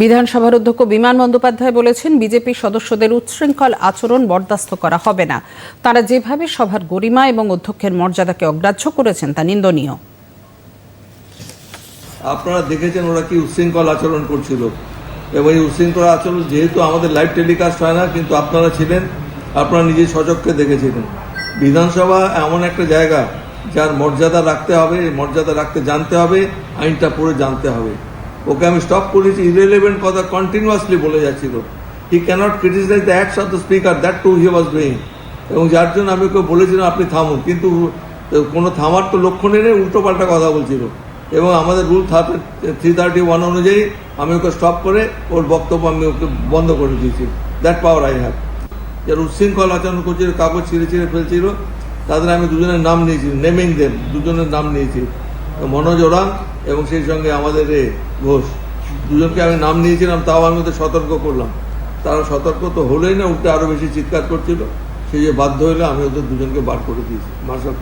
বিধানসভার অধ্যক্ষ বিমান বন্দ্যোপাধ্যায় বলেছেন বিজেপির সদস্যদের উচ্ছৃঙ্খল আচরণ বরদাস্ত করা হবে না। তারা যেভাবে সভার গরিমা এবং অধ্যক্ষের মর্যাদাকে অগ্রাহ্য করেছেন, তা নিন্দনীয়। আপনারা দেখেছেন ওরা কি উচ্ছৃঙ্খল আচরণ করছিল। এবং এই উচ্ছৃঙ্খল আচরণ যেহেতু আমাদের লাইভ টেলিকাস্ট হয় না, কিন্তু আপনারা ছিলেন, আপনারা নিজে সচক্ষে দেখেছিলেন। বিধানসভা এমন একটা জায়গা, যার মর্যাদা রাখতে হবে মর্যাদা রাখতে জানতে হবে, আইনটা পড়ে জানতে হবে। ওকে আমি স্টপ করেছি ইরেলিভেন্ট কথা কন্টিনিউয়াসলি বলে যাচ্ছিল। He cannot criticise the acts of the speaker that to he was doing এবং যার জন্য আমি ওকে বলেছিলাম, আপনি থামুন। কিন্তু কোনো থামার তো লক্ষণই নেই উল্টো পাল্টা কথা বলছিল। এবং আমাদের রুল থ্রি থার্টি ওয়ান অনুযায়ী আমি ওকে স্টপ করে ওর বক্তব্য আমি ওকে বন্ধ করে দিয়েছি। দ্যাট পাওয়ার আই হ্যাভ যারা উচ্ছৃঙ্খল আচরণ করছিল, কাগজ ছিঁড়ে ছিঁড়ে ফেলছিল, তাদের আমি দুজনের নাম নিয়েছি নেমিং দেম দুজনের নাম নিয়েছি। মনোজ ওরাং এবং সেই সঙ্গে আমাদের এ ঘোষ। দুজনকে আমি নাম নিয়েছিলাম, তাও আমি ওদের সতর্ক করলাম। তারা সতর্ক তো হলেই না, উল্টে আরও বেশি চিৎকার করছিল। সেই যে বাধ্য হলে আমি ওদের দুজনকে বার করে দিয়েছি, মার্শাল